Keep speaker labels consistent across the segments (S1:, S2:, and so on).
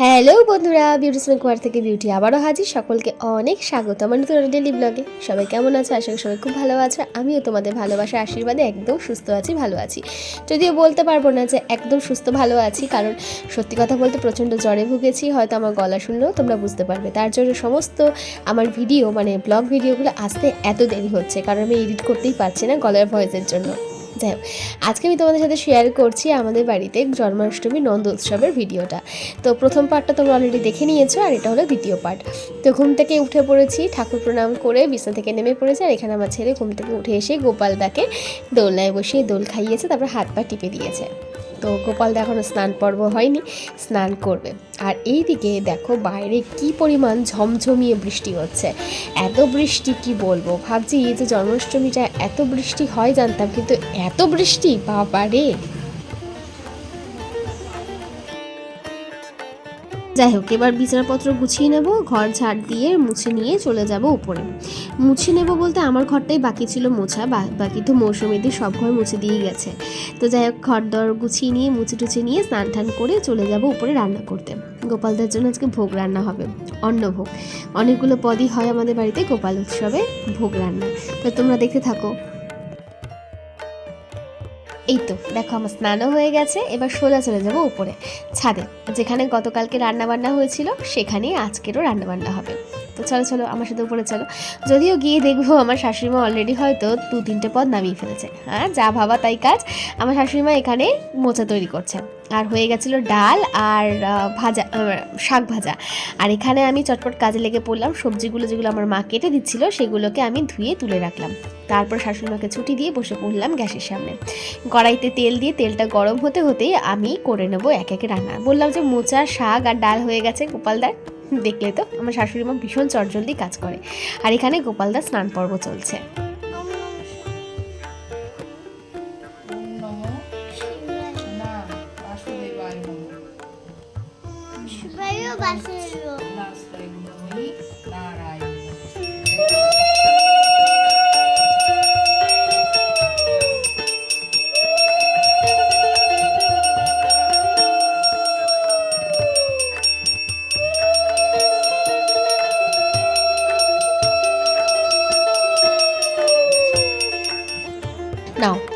S1: Hello বন্ধুরা beauty স্মেকওয়ার থেকে beauty আবারও হাজির। সকলকে অনেক স্বাগত আমার নতুন ডেলি ব্লগে সবাই কেমন আছে? আশা করি সবাই খুব ভালো আছো। আমিও তোমাদের ভালোবাসা আশীর্বাদে একদম সুস্থ আছি, ভালো আছি। যদিও বলতে পারব না যে একদম সুস্থ, ভালো আছি, কারণ সত্যি কথা বলতে প্রচণ্ড জ্বরে ভুগেছি, হয়তো আমার গলা শুনলেও তোমরা বুঝতে পারবে। তার জন্য সমস্ত আমার ভিডিও মানে ব্লগ ভিডিওগুলো আসতে এত দেরি হচ্ছে, কারণ আমি এডিট করতেই পারছি না গলার ভয়েসের জন্য। যাই হোক, আজকে আমি তোমাদের সাথে শেয়ার করছি আমাদের বাড়িতে জন্মাষ্টমী নন্দ উৎসবের ভিডিওটা। তো প্রথম পার্টটা তোমরা অলরেডি দেখে নিয়েছো আর এটা হলো দ্বিতীয় পার্ট তো ঘুম থেকে উঠে পড়েছি, ঠাকুর প্রণাম করে বিছনা থেকে নেমে পড়েছে আর এখানে আমার ছেলে ঘুম থেকে উঠে এসে গোপালদাকে দোলনায় বসিয়ে দোল খাইয়েছে, তারপর হাত পা টিপে দিয়েছে। তো গোপাল এখনও স্নান পর্ব হয়নি, স্নান করবে। আর এই দিকে দেখো বাইরে কি পরিমাণ ঝমঝমিয়ে বৃষ্টি হচ্ছে। এত বৃষ্টি কি বলব? ভাবছি এই যে জন্মাষ্টমীটা এত বৃষ্টি হয় জানতাম, কিন্তু এত বৃষ্টি বাবা রে যাই হোক, এবার বিছানাপত্র গুছিয়ে নেব, ঘর ঝাড় দিয়ে মুছে নিয়ে চলে যাব উপরে। মুছে নেব বলতে আমার ঘরটাই বাকি ছিল মোছা বাকি তো মৌসুমিদি সব ঘর মুছে দিয়ে গেছে। তো যাই হোক, ঘর দর গুছিয়ে নিয়ে, মুছে টুছে নিয়ে স্নান টান করে চলে যাব উপরে রান্না করতে। গোপালদার জন্য আজকে ভোগ রান্না হবে, অন্নভোগ। অনেকগুলো পদই হয় আমাদের বাড়িতে গোপাল উৎসবে ভোগ রান্না। তো তোমরা দেখতে থাকো। এই তো, দেখো আমার স্নানও হয়ে গেছে, এবার সোজা চলে যাব উপরে। ছাদে, যেখানে গতকালকে রান্নাবান্না হয়েছিল, সেখানেই আজকেরও রান্নাবান্না হবে। তো চলো চলো, আমার সাথে উপরে চলো। যদিও গিয়ে দেখব আমার শাশুড়িমা অলরেডি হয়তো দু তিনটে পদ নামিয়ে ফেলেছে। হ্যাঁ যা ভাবা তাই কাজ। আমার শাশুড়িমা এখানে মোচা তৈরি করছে। আর হয়ে গেছিল ডাল আর ভাজা শাক ভাজা। আর এখানে আমি চটপট কাজে লেগে পড়লাম। সবজিগুলো যেগুলো আমার মা কেটে দিচ্ছিল, সেগুলোকে আমি ধুয়ে তুলে রাখলাম। তারপর শাশুড়িমাকে ছুটি দিয়ে বসে পড়লাম গ্যাসের সামনে। কড়াইতে তেল দিয়ে তেলটা গরম হতে হতেই আমি করে নেব এক একে রান্না। বললাম যে মোচা, শাক আর ডাল হয়ে গেছে গোপালদার দেখলে তো? আমার শাশুড়ি মা ভীষণ চটজলদি কাজ করে। আর এখানে গোপালদার স্নান পর্ব চলছে।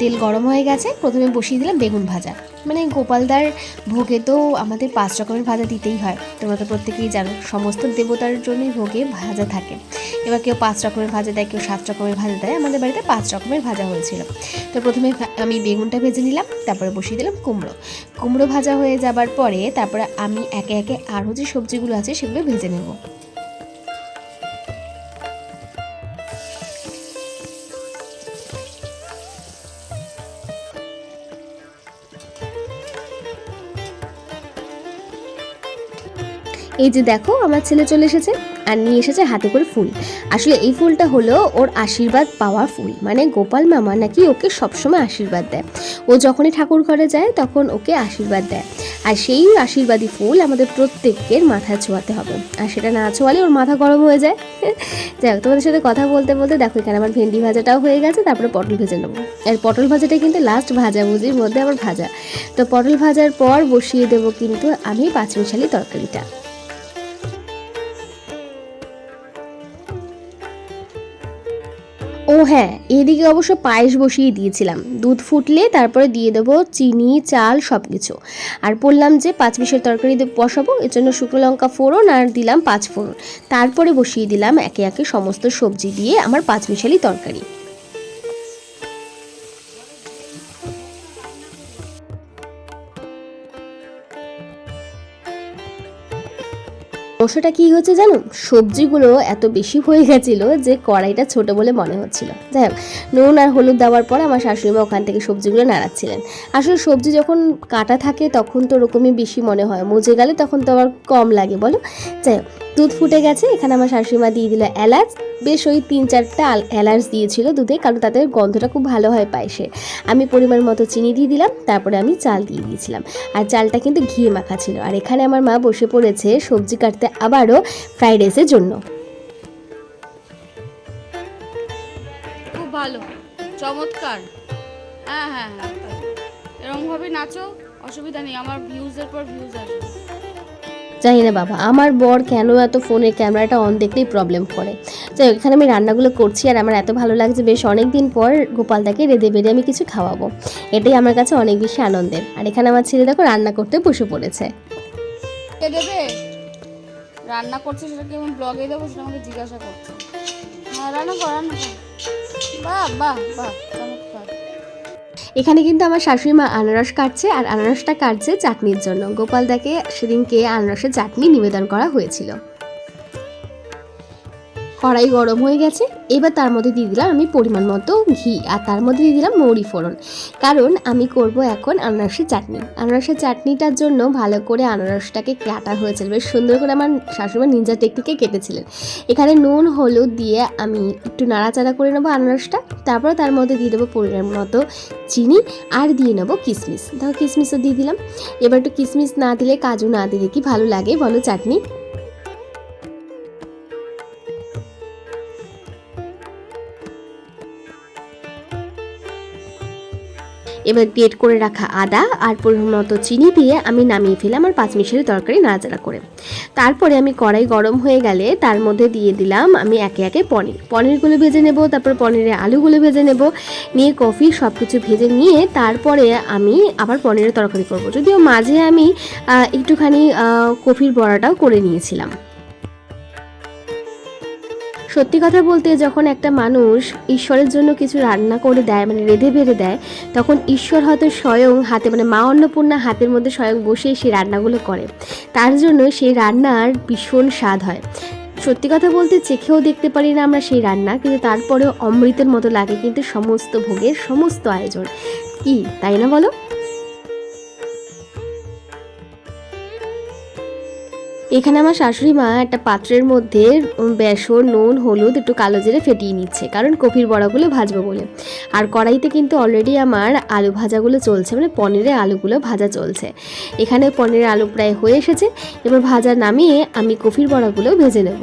S1: তেল গরম হয়ে গেছে, প্রথমে বসিয়ে দিলাম বেগুন ভাজা। মানে গোপালদার ভোগে তো আমাদের পাঁচ রকমের ভাজা দিতেই হয়। তোমরা তো প্রত্যেকেই জানো, সমস্ত দেবতার জন্যই ভোগে ভাজা থাকে। এবার কেউ পাঁচ রকমের ভাজা দেয়, কেউ সাত রকমের ভাজা দেয়। আমাদের বাড়িতে পাঁচ রকমের ভাজা হয়েছিল। তো প্রথমে আমি বেগুনটা ভেজে নিলাম, তারপরে বসিয়ে দিলাম কুমড়ো। কুমড়ো ভাজা হয়ে যাবার পরে তারপরে আমি একে একে আরও যে সবজিগুলো আছে সেগুলো ভেজে নেব। এই যে দেখো, আমার ছেলে চলে এসেছে আর নিয়ে এসেছে হাতে করে ফুল। আসলে এই ফুলটা হলো ওর আশীর্বাদ পাওয়া ফুল। মানে গোপাল মামা নাকি ওকে সবসময় আশীর্বাদ দেয়। ও যখনই ঠাকুর ঘরে যায়, তখন ওকে আশীর্বাদ দেয়। আর সেই আশীর্বাদী ফুল আমাদের প্রত্যেকের মাথায় ছোঁয়াতে হবে। আর সেটা না ছোঁয়ালে ওর মাথা গরম হয়ে যায়। যাই হোক, তোমাদের সাথে কথা বলতে বলতে দেখো, এখানে আমার ভেন্ডি ভাজাটাও হয়ে গেছে, তারপরে পটল ভেজে নেব। আর পটল ভাজাটা কিন্তু লাস্ট ভাজাভুজির মধ্যে আমার ভাজা। তো পটল ভাজার পর বসিয়ে দেবো কিন্তু আমি পাঁচমিশালি তরকারিটা। হ্যাঁ এদিকে অবশ্য পায়েস বসিয়ে দিয়েছিলাম। দুধ ফুটলে তারপরে দিয়ে দেবো চিনি, চাল সব কিছু আর বললাম যে পাঁচ মিশের তরকারি বসাবো, এর জন্য শুকনো লঙ্কা ফোড়ন আর দিলাম পাঁচ ফোড়ন। তারপরে বসিয়ে দিলাম একে একে সমস্ত সবজি দিয়ে আমার পাঁচ মিশালি তরকারি। সমস্যাটা কি হয়েছে জানো? সবজিগুলো এত বেশি হয়ে গেছিল যে কড়াইটা ছোট বলে মনে হচ্ছিল। যাই হোক, নুন আর হলুদ দেওয়ার পর আমার শাশুড়িমা ওখান থেকে সবজিগুলো নাড়াচ্ছিলেন। আসলে সবজি যখন কাটা থাকে তখন তো ওরকমই বেশি মনে হয়, মজে গেলে তখন তো আবার কম লাগে, বলো? যাই হোক দুধ ফুটে গেছে। এখানে আমার শাশুড়িমা দিয়ে দিল এলাচ। বেশ ওই তিন চারটা এলাচ দিয়েছিল দুধে, কারণ তাদের গন্ধটা খুব ভালো হয় পায়েসে। আমি পরিমাণ মতো চিনি দিয়ে দিলাম, তারপরে আমি চাল দিয়ে দিয়েছিলাম। আর চালটা কিন্তু ঘিয়ে মাখা ছিল। আর এখানে আমার মা বসে পড়েছে সবজি কাটতে আবারও ফ্রাইড রাইসের জন্য।
S2: খুব ভালো। চমৎকার। হ্যাঁ হ্যাঁ হ্যাঁ নাচো, অসুবিধা নেই। আমার ভিউজের পর ভিউজ আসবে।
S1: জানি না বাবা, আমার বর কেন এত ফোনের ক্যামেরাটা অন দেখলেই প্রবলেম করে। যাই এখানে আমি রান্নাগুলো করছি আর আমার এত ভালো লাগছে, বেশ অনেক দিন পর গোপালদাকে রেঁধে বেড়ে আমি কিছু খাওয়াবো। এটাই আমার কাছে অনেক বেশি আনন্দের। আর এখানে আমার ছেলে দেখো রান্না করতে বসে পড়েছে।
S2: রান্না করছে আমি ব্লগে দেবো সেটা আমাকে জিজ্ঞাসা করছে। হ্যাঁ রান্না বাহ বাহ বাহ
S1: এখানে কিন্তু আমার শাশুড়ি মা আনারস কাটছে আর আনারসটা কাটছে চাটনির জন্য। গোপাল দাকে সেদিনকে আনারসের চাটনি নিবেদন করা হয়েছিল। কড়াই গরম হয়ে গেছে। এবার তার মধ্যে দিয়ে দিলাম আমি পরিমাণ মতো ঘি আর তার মধ্যে দিয়ে দিলাম মৌরি ফোড়ন। কারণ আমি করব এখন আনারসের চাটনি। আনারসের চাটনিটার জন্য ভালো করে আনারসটাকে কাটা হয়েছিল। বেশ সুন্দর করে আমার শাশুড়ি মা নিনজা টেকনিকে কেটেছিলেন। এখানে নুন, হলুদ দিয়ে আমি একটু নাড়াচাড়া করে নেব আনারসটা। তারপর তার মধ্যে দিয়ে দেবো পরিমাণ মতো চিনি আর দিয়ে নেব কিশমিশ দেখো কিশমিশও দিয়ে দিলাম। এবার একটু কিশমিশ না দিলে কাজু না দিলে কি ভালো লাগে বলো চাটনি? এবার গ্রেট করে রাখা আদা আর পরিমাণ মতো চিনি দিয়ে আমি নামিয়ে ফেলাম আর পাঁচ মিশালি তরকারি নাড়াচাড়া করে। তারপরে আমি কড়াই গরম হয়ে গেলে তার মধ্যে দিয়ে দিলাম আমি একে একে পনির। পনিরগুলো ভেজে নেব, তারপর পনিরের আলুগুলো ভেজে নেব, নিয়ে কফি সব কিছু ভেজে নিয়ে তারপরে আমি আবার পনিরের তরকারি করব। যদিও মাঝে আমি একটুখানি কফির বড়াটাও করে নিয়েছিলাম। সত্যি কথা বলতে যখন একটা মানুষ ঈশ্বরের জন্য কিছু রান্না করে দেয় মানে রেঁধে বেড়ে দেয়, তখন ঈশ্বর হয়তো স্বয়ং হাতে মানে মা অন্নপূর্ণা হাতের মধ্যে স্বয়ং বসে সেই রান্নাগুলো করে। তার জন্য সেই রান্নার ভীষণ স্বাদ হয়। সত্যি কথা বলতে চেখেও দেখতে পারি না আমরা সেই রান্না, কিন্তু তারপরেও অমৃতের মতো লাগে, কিন্তু সমস্ত ভোগের সমস্ত আয়োজন। কি, তাই না বলো? এখানে আমার শাশুড়ি মা একটা পাত্রের মধ্যে বেসন, নুন, হলুদ একটু কালো জিরে ফেটিয়ে নিচ্ছে। কারণ কফির বড়াগুলো ভাজবো বলে। আর কড়াইতে কিন্তু অলরেডি আমার আলু ভাজাগুলো চলছে মানে পনিরের আলুগুলো ভাজা চলছে। এখানে পনিরের আলু প্রায় হয়ে এসেছে। এবার ভাজা নামিয়ে আমি কফির বড়াগুলো ভেজে নেব।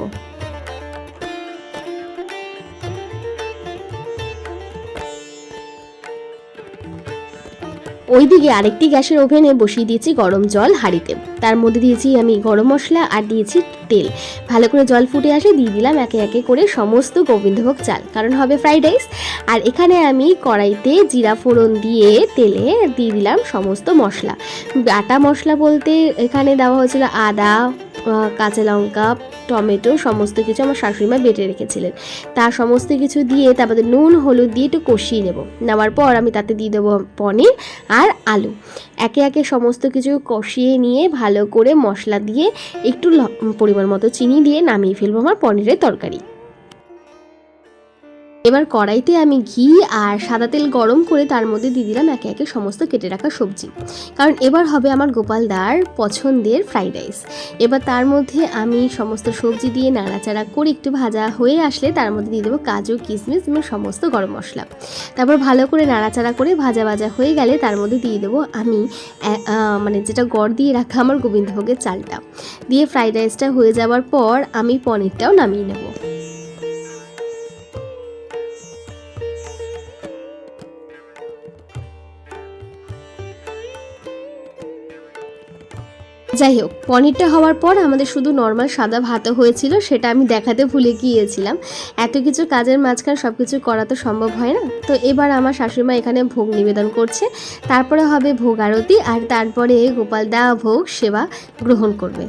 S1: ওইদিকে আরেকটি গ্যাসের ওভেনে বসিয়ে দিয়েছি গরম জল হাঁড়িতে। তার মধ্যে দিয়েছি আমি গরম মশলা আর দিয়েছি তেল। ভালো করে জল ফুটে আসে দিয়ে দিলাম একে একে করে সমস্ত গোবিন্দভোগ চাল। কারণ হবে ফ্রাইড রাইস। আর এখানে আমি কড়াইতে জিরা ফোড়ন দিয়ে তেলে দিয়ে দিলাম সমস্ত মশলা। আটা মশলা বলতে এখানে দেওয়া হয়েছিল আদা কাঁচা লঙ্কা টমেটো, সমস্ত কিছু আমার শাশুড়িমা বেটে রেখেছিলেন। তা সমস্ত কিছু দিয়ে তারপরে নুন, হলুদ দিয়ে একটু কষিয়ে নেব। নেওয়ার পর আমি তাতে দিয়ে দেবো পনির আর আলু। একে একে সমস্ত কিছু কষিয়ে নিয়ে ভালো করে মশলা দিয়ে একটু পরিমাণ মতো চিনি দিয়ে নামিয়ে ফেলব আমার পনিরের তরকারি। এবার কড়াইতে আমি ঘি আর সাদা তেল গরম করে তার মধ্যে দিয়ে দিলাম একে একে সমস্ত কেটে রাখা সবজি। কারণ এবার হবে আমার গোপালদার পছন্দের ফ্রাইড রাইস। এবার তার মধ্যে আমি সমস্ত সবজি দিয়ে নাড়াচাড়া করে একটু ভাজা হয়ে আসলে তার মধ্যে দিয়ে দেবো কাজু, কিশমিশ এবং সমস্ত গরম মশলা। তারপর ভালো করে নাড়াচাড়া করে ভাজা ভাজা হয়ে গেলে তার মধ্যে দিয়ে দেবো আমি মানে যেটা গড় দিয়ে রাখা আমার গোবিন্দভোগের চালটা। দিয়ে ফ্রাইড রাইসটা হয়ে যাওয়ার পর আমি পনিরটাও নামিয়ে নেব। যাই হোক পনিরটা হওয়ার পর আমাদের শুধু নর্মাল সাদা ভাতও হয়েছিল, সেটা আমি দেখাতে ভুলে গিয়েছিলাম। এত কিছু কাজের মাঝখানে সব কিছু করা তো সম্ভব হয় না। তো এবার আমার শাশুড়িমা এখানে ভোগ নিবেদন করছে। তারপরে হবে ভোগ আরতি, আর তারপরে গোপাল দা ভোগ সেবা গ্রহণ করবে।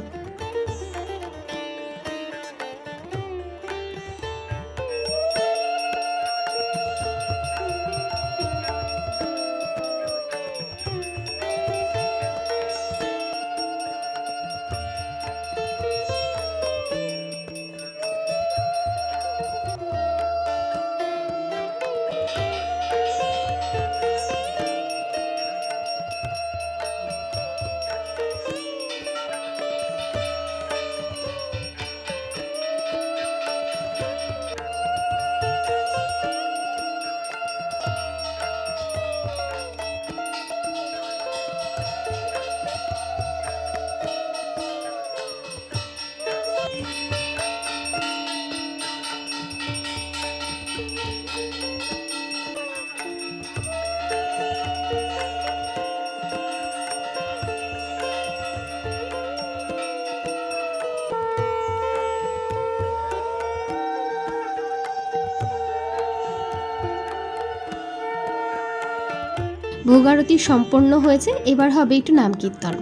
S1: ভোগারতি সম্পন্ন হয়েছে এবার হবে একটু নাম কীর্তন।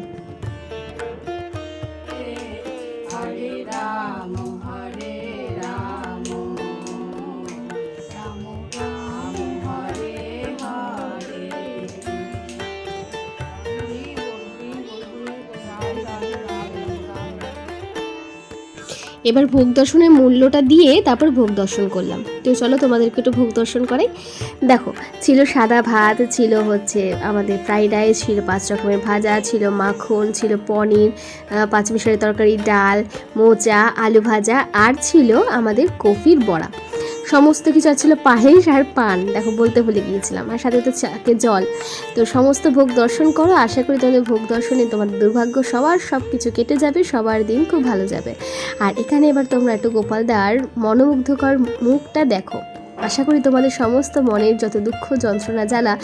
S1: এবার ভোগ দর্শনের মূল্যটা দিয়ে তারপর ভোগ দর্শন করলাম। তো চলো তোমাদেরকে একটু ভোগ দর্শন করাই। দেখো, ছিল সাদা ভাত, ছিল হচ্ছে আমাদের ফ্রাইড রাইস ছিল পাঁচ রকমের ভাজা, ছিল মাখন, ছিল পনির পাঁচ মিশালি তরকারি ডাল, মোচা, আলু ভাজা, আর ছিল আমাদের কফির বড়া। সমস্ত কিছু আর ছিল পায়েস আর পান। দেখো, বলতে ভুলে গিয়েছিলাম। আর সাথে তো চাকে জল। তো সমস্ত ভোগ দর্শন করো। আশা করি তোমাদের ভোগ দর্শনে তোমাদের দুর্ভাগ্য সবার সব কিছু কেটে যাবে, সবার দিন খুব ভালো যাবে। আর এখানে এবার তোমরা একটু গোপালদার মনোমুগ্ধকর মুখটা দেখো। আশা করি তোমাদের সমস্ত মনের যত দুঃখ, যন্ত্রণা, জ্বালা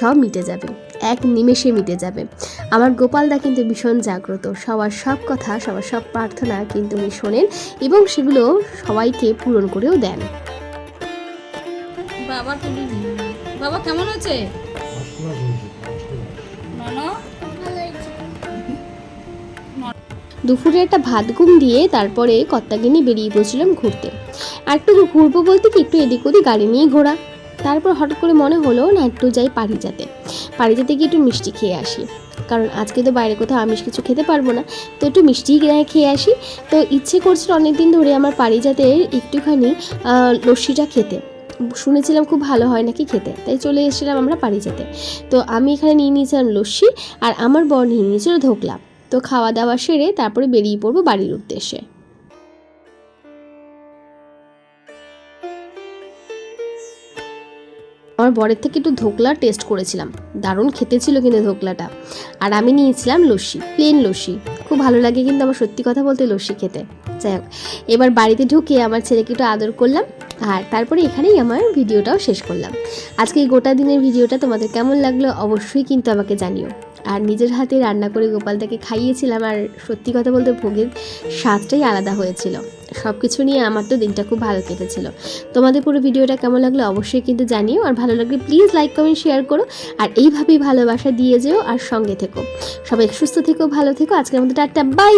S1: সব মিটে যাবে। এক নিমেষে মিটে যাবে। আমার গোপালদা কিন্তু ভীষণ জাগ্রত। সবার সব কথা, সবার সব প্রার্থনা কিন্তু উনি শোনেন এবং সেগুলো সবাইকে পূরণ করেও দেন।
S2: বাবা বাবা, কেমন নন
S1: দুপুরে একটা ভাত ঘুম দিয়ে তারপরে কর্তাগিনি বেরিয়ে পড়ছিলাম ঘুরতে। আর একটু ঘুরবো বলতে কি, একটু এদিক ওদিক গাড়ি নিয়ে ঘোরা। তারপর হঠাৎ করে মনে হলো না, একটু যাই পারিজাতে পারিজাতে গিয়ে একটু মিষ্টি খেয়ে আসি। কারণ আজকে তো বাইরে কোথাও আমিষ কিছু খেতে পারব না, তো একটু মিষ্টি গায়ে খেয়ে আসি। তো ইচ্ছে করছিল অনেকদিন ধরে আমার পারিজাতের একটুখানি লস্যিটা খেতে। শুনেছিলাম খুব ভালো হয় নাকি খেতে, তাই চলে এসেছিলাম আমরা পারিজাতে তো আমি এখানে নিয়ে নিয়েছিলাম লস্যি আর আমার বর নিয়ে নিয়েছিল ধোকলা। তো খাওয়া দাওয়া সেরে তারপরে বেরিয়ে পড়ব বাড়ির উদ্দেশ্যে। আমার বরের থেকে একটু ধোকলা টেস্ট করেছিলাম। দারুণ খেতে ছিল কিন্তু ধোকলাটা। আর আমি নিয়েছিলাম লস্যি প্লেন লস্যি। খুব ভালো লাগে কিন্তু আমার সত্যি কথা বলতে লস্যি খেতে। যাই হোক, এবার বাড়িতে ঢুকে আমার ছেলেকে একটু আদর করলাম। আর তারপরে এখানেই আমার ভিডিওটাও শেষ করলাম। আজকে এই গোটা দিনের ভিডিওটা তোমাদের কেমন লাগল অবশ্যই কিন্তু আমাকে জানিও। আর নিজের হাতে রান্না করে গোপালদাকে খাইয়েছিলাম আর সত্যি কথা বলতে ভোগের স্বাদটাই আলাদা হয়েছিল। সব কিছু নিয়ে আমার তো দিনটা খুব ভালো কেটেছিল। তোমাদের পুরো ভিডিওটা কেমন লাগল অবশ্যই কিন্তু জানিও। আর ভালো লাগলে প্লিজ লাইক কমেন্ট শেয়ার করো। আর এইভাবেই ভালোবাসা দিয়ে যেও আর সঙ্গে থেকো। সবাই সুস্থ থেকো, ভালো থেকো। আজকের মতো টাটা বাই